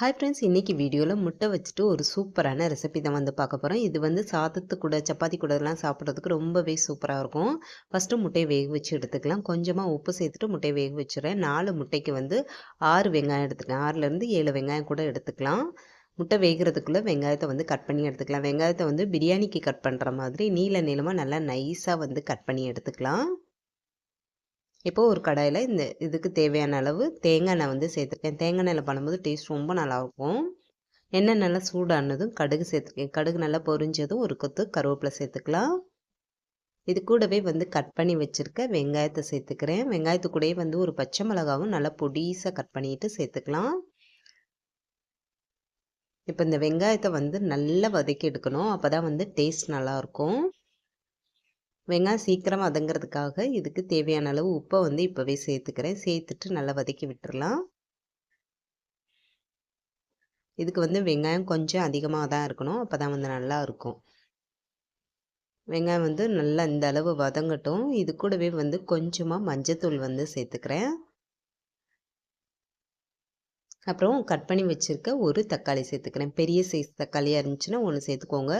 Hi friends இன்றைக்கி வீடியோவில் முட்டை வச்சுட்டு ஒரு சூப்பரான ரெசிபி தான் வந்து பார்க்க போகிறோம் இது வந்து சாதத்து கூட சப்பாத்தி கூடலாம் சாப்பிட்றதுக்கு ரொம்பவே சூப்பராக இருக்கும். ஃபஸ்ட்டு முட்டையை வேக வச்சு எடுத்துக்கலாம். கொஞ்சமாக உப்பு சேர்த்துட்டு முட்டையை வேக வச்சுறேன் நாலு முட்டைக்கு வந்து ஆறு வெங்காயம் எடுத்துக்கலாம். ஆறுலேருந்து ஏழு வெங்காயம் கூட எடுத்துக்கலாம். முட்டை வேகிறதுக்குள்ளே வெங்காயத்தை வந்து கட் பண்ணி எடுத்துக்கலாம். வெங்காயத்தை வந்து பிரியாணிக்கு கட் பண்ணுற மாதிரி நீல நீளமாக நல்லா நைஸாக வந்து கட் பண்ணி எடுத்துக்கலாம். இப்போ ஒரு கடாயில் இந்த இதுக்கு தேவையான அளவு தேங்காய் எண்ணெய் வந்து சேர்த்துருக்கேன். தேங்காய் எண்ணெயில் பண்ணும்போது டேஸ்ட் ரொம்ப நல்லாயிருக்கும். எண்ணெய் நல்லா சூடானதும் கடுகு சேர்த்துருக்கேன் கடுகு நல்லா பொரிஞ்சதும் ஒரு கொத்து கருவேப்பிலை சேர்த்துக்கலாம். இது கூடவே வந்து கட் பண்ணி வச்சுருக்க வெங்காயத்தை சேர்த்துக்கிறேன். வெங்காயத்து கூடவே வந்து ஒரு பச்சை மிளகாவும் நல்லா பொடிசாக கட் பண்ணிட்டு சேர்த்துக்கலாம். இப்போ இந்த வெங்காயத்தை வந்து நல்லா வதக்கி எடுக்கணும். அப்போ தான் வந்து டேஸ்ட் நல்லாயிருக்கும். வெங்காயம் சீக்கிரம் வதங்கிறதுக்காக இதுக்கு தேவையான அளவு உப்பை வந்து இப்போவே சேர்த்துக்கிறேன். சேர்த்துட்டு நல்லா வதக்கி விட்டுடலாம் இதுக்கு வந்து வெங்காயம் கொஞ்சம் அதிகமாக தான் இருக்கணும். அப்போ தான் வந்து நல்லா இருக்கும். வெங்காயம் வந்து நல்லா இந்த அளவு வதங்கட்டும். இது கூடவே வந்து கொஞ்சமாக மஞ்சத்தூள் வந்து சேர்த்துக்கிறேன். அப்புறம் கட் பண்ணி வச்சுருக்க ஒரு தக்காளி சேர்த்துக்கிறேன். பெரிய சைஸ் தக்காளியாக இருந்துச்சுன்னா ஒன்று சேர்த்துக்கோங்க.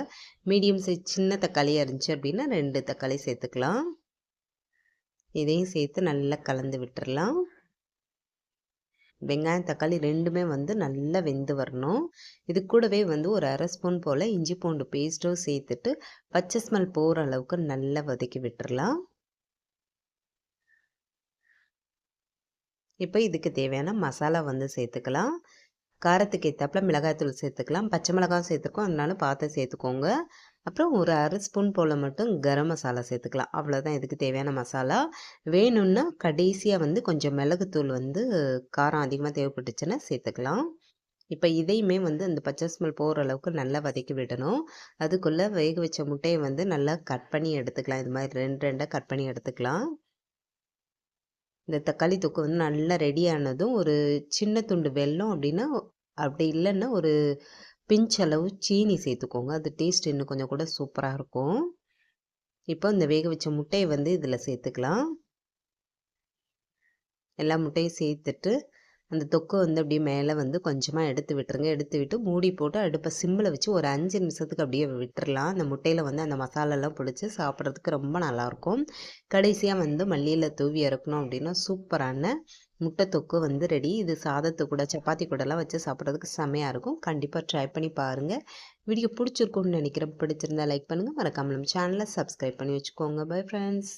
மீடியம் சைஸ் சின்ன தக்காளியாக இருந்துச்சு அப்படின்னா ரெண்டு தக்காளி சேர்த்துக்கலாம். இதையும் சேர்த்து நல்லா கலந்து விட்டுறலாம். வெங்காயம் தக்காளி ரெண்டுமே வந்து நல்லா வெந்து வரணும். இது கூடவே வந்து ஒரு அரை ஸ்பூன் போல் இஞ்சி பூண்டு பேஸ்ட்டும் சேர்த்துட்டு பச்சை ஸ்மெல் போகிற அளவுக்கு நல்லா வதக்கி விட்டுறலாம். இப்போ இதுக்கு தேவையான மசாலா வந்து சேர்த்துக்கலாம். காரத்துக்கு ஏற்றாப்புல மிளகாய்த்தூள் சேர்த்துக்கலாம். பச்சை மிளகாய் சேர்த்துக்கோம் அதனால பார்த்து சேர்த்துக்கோங்க. அப்புறம் ஒரு அரை ஸ்பூன் போல் மட்டும் கரம் மசாலா சேர்த்துக்கலாம். அவ்வளோதான் இதுக்கு தேவையான மசாலா. வேணும்னா கடைசியாக வந்து கொஞ்சம் மிளகுத்தூள் வந்து காரம் அதிகமாக தேவைப்பட்டுச்சுன்னா சேர்த்துக்கலாம். இப்போ இதையுமே வந்து அந்த பச்சை ஸ்மெல் போகிற அளவுக்கு நல்லா வதக்கி விடணும். அதுக்குள்ளே வேக வச்ச முட்டையை வந்து நல்லா கட் பண்ணி எடுத்துக்கலாம். இது மாதிரி ரெண்டு ரெண்டாக கட் பண்ணி எடுத்துக்கலாம். இந்த தக்காளி தொக்கு வந்து நல்லா ரெடி ஆனதும் ஒரு சின்ன துண்டு வெல்லம் அப்படின்னா அப்படி இல்லைன்னா ஒரு பிஞ்ச் அளவு சீனி சேர்த்துக்கோங்க. அது டேஸ்ட் இன்னும் கொஞ்சம் கூட சூப்பராக இருக்கும். இப்போ இந்த வேக வச்ச முட்டையை வந்து இதில் சேர்த்துக்கலாம். எல்லா முட்டையும் சேர்த்துட்டு அந்த தொக்கு வந்து அப்படியே மேலே வந்து கொஞ்சமாக எடுத்து விட்டுருங்க. எடுத்து விட்டு மூடி போட்டு அடுப்பை சிம்மில் வச்சு ஒரு அஞ்சு நிமிஷத்துக்கு அப்படியே விட்டுறலாம். அந்த முட்டையில் வந்து அந்த மசாலாலாம் பிடிச்சி சாப்பிட்றதுக்கு ரொம்ப நல்லாயிருக்கும். கடைசியாக வந்து மல்லியில் தூவி இறக்கணும் அப்படின்னா சூப்பரான முட்டை தொக்கு வந்து ரெடி. இது சாதத்து கூட சப்பாத்தி கூடலாம் வச்சு சாப்பிட்றதுக்கு செம்மையாக இருக்கும். கண்டிப்பாக ட்ரை பண்ணி பாருங்கள் வீடியோ பிடிச்சிருக்கும்னு நினைக்கிறேன். பிடிச்சிருந்தா லைக் பண்ணுங்கள் மறக்காமல் நம்ம சேனலை சப்ஸ்கிரைப் பண்ணி வச்சுக்கோங்க. Bye friends